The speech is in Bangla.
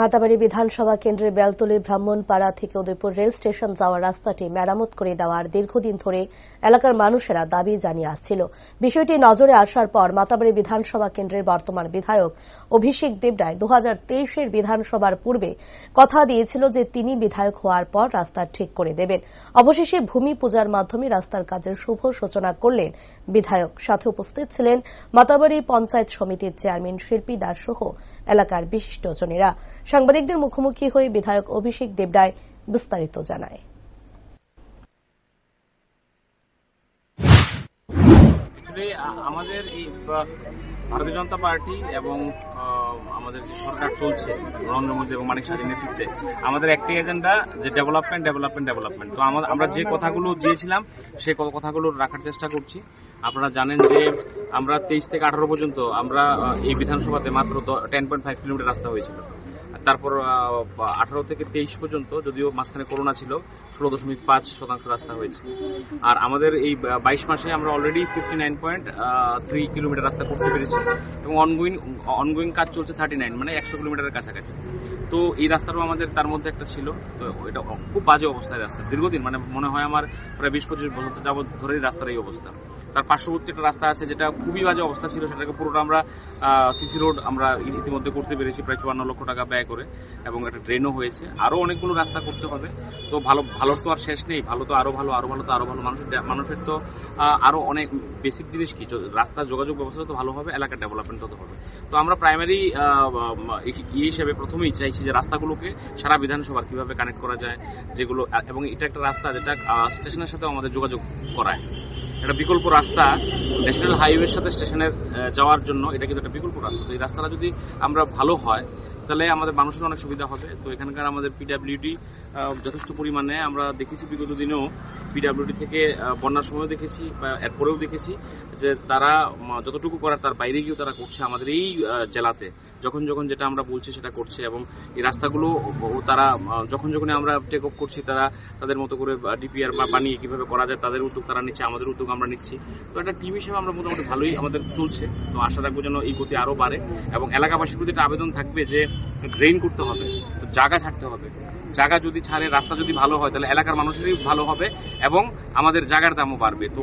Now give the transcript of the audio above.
মাতাবাড়ি বিধানসভা কেন্দ্রের বেলতলি ব্রাহ্মণপাড়া থেকে উদয়পুর রেল স্টেশন যাওয়ার রাস্তাটি মেরামত করে দেওয়ার দীর্ঘদিন ধরে এলাকার মানুষেরা দাবি জানিয়ে আসছিল। বিষয়টি নজরে আসার পর মাতাবাড়ি বিধানসভা কেন্দ্রের বর্তমান বিধায়ক অভিষেক দেবরায় দু হাজার বিধানসভার পূর্বে কথা দিয়েছিল যে তিনি বিধায়ক হওয়ার পর রাস্তা ঠিক করে দেবেন। অবশেষে ভূমি পূজার মাধ্যমে রাস্তার কাজের শুভ সূচনা করলেন বিধায়ক। সাথে উপস্থিত ছিলেন মাতাবাড়ি পঞ্চায়েত সমিতির চেয়ারম্যান শিল্পী দাস সহ এলাকার বিশিষ্টজনেরা সাংবাদিকদের মুখোমুখি হয়ে বিধায়ক অভিষেক দেবরায় বিস্তারিত জানায়। আমাদের এই ভারতীয় জনতা পার্টি এবং আমাদের যে সরকার চলছে, নরেন্দ্র মোদী এবং মানিক সাহের নেতৃত্বে, আমাদের একটি এজেন্ডা যে ডেভেলপমেন্ট ডেভেলপমেন্ট ডেভেলপমেন্ট। তো আমরা যে কথাগুলো দিয়েছিলাম সেই কথাগুলো রাখার চেষ্টা করছি। আপনারা জানেন যে আমরা তেইশ থেকে আঠারো পর্যন্ত আমরা এই বিধানসভাতে মাত্র টেন পয়েন্ট ফাইভ কিলোমিটার রাস্তা হয়েছিল। তারপর আঠারো থেকে তেইশ পর্যন্ত, যদিও মাঝখানে করোনা ছিল, ষোলো দশমিক পাঁচ শতাংশ রাস্তা হয়েছে। আর আমাদের এই বাইশ মাসে আমরা already fifty nine point three kilometre রাস্তা করতে পেরেছি এবং অনগোয়িং অনগোয়িং কাজ চলছে থার্টি নাইন মানে একশো কিলোমিটারের কাছাকাছি। তো এই রাস্তাটাও আমাদের তার মধ্যে একটা ছিল। তো এটা খুব বাজে অবস্থায় রাস্তা। দীর্ঘদিন মানে মনে হয় আমার প্রায় বিশ পঁচিশ বছর যাবত ধরেই রাস্তার এই অবস্থা। তার পার্শ্ববর্তী একটা রাস্তা আছে যেটা খুবই বাজে অবস্থা ছিল। সেটাকে পুরোটা আমরা সিসি রোড আমরা ইতিমধ্যে করতে পেরেছি, প্রায় চুয়ান্ন লক্ষ টাকা ব্যয় করে এবং একটা ড্রেনও হয়েছে। আরও অনেকগুলো রাস্তা করতে হবে। তো ভালো ভালো তো আর শেষ নেই। ভালো তো আরও ভালো আরও ভালো তো আরও ভালো। মানুষের মানুষের তো আহ, আরও অনেক বেসিক জিনিস কি? রাস্তার যোগাযোগ ব্যবস্থা তো ভালো হবে এলাকার ডেভেলপমেন্ট তত হবে। তো আমরা প্রাইমারি ইয়ে হিসেবে প্রথমেই চাইছি যে রাস্তাগুলোকে সারা বিধানসভার কীভাবে কানেক্ট করা যায় যেগুলো এবং এটা একটা রাস্তা যেটা স্টেশনের সাথে আমাদের যোগাযোগ করায়। একটা বিকল্প রাস্তা। ন্যাশনাল হাইওয়ের সাথে স্টেশনের যাওয়ার জন্য এটা কিন্তু একটা বিকল্প রাস্তা। তো এই রাস্তাটা যদি আমরা ভালো হয় তাহলে আমাদের মানুষের অনেক সুবিধা হবে। তো এখানকার আমাদের পিডাব্লিউডি যথেষ্ট পরিমাণে আমরা দেখেছি বিগত দিনেও পিডাব্লিউডি থেকে বন্যার সময় দেখেছি বা এরপরেও দেখেছি যে তারা যতটুকু করার তার বাইরে গিয়েও তারা করছে আমাদের এই জেলাতে। যখন যখন যেটা আমরা বলছি সেটা করছে এবং এই রাস্তাগুলো তারা যখন যখন আমরা টেক অফ করছি তারা তাদের মতো করে ডিপিআর বা বানিয়ে কীভাবে করা যায় তাদের উদ্যোগ তারা নিচ্ছে, আমাদের উদ্যোগ আমরা নিচ্ছি। তো একটা টিম হিসেবে আমরা মোটামুটি ভালোই আমাদের চলছে। তো আশা রাখব যেন এই গতি আরও বাড়ে এবং এলাকাবাসীর প্রতি একটা আবেদন থাকবে যে ড্রেন করতে হবে, তো জায়গা ছাড়তে হবে। জায়গা যদি ছাড়ে, রাস্তা যদি ভালো হয়, তাহলে এলাকার মানুষেরই ভালো হবে এবং আমাদের জায়গার দামও বাড়বে। তো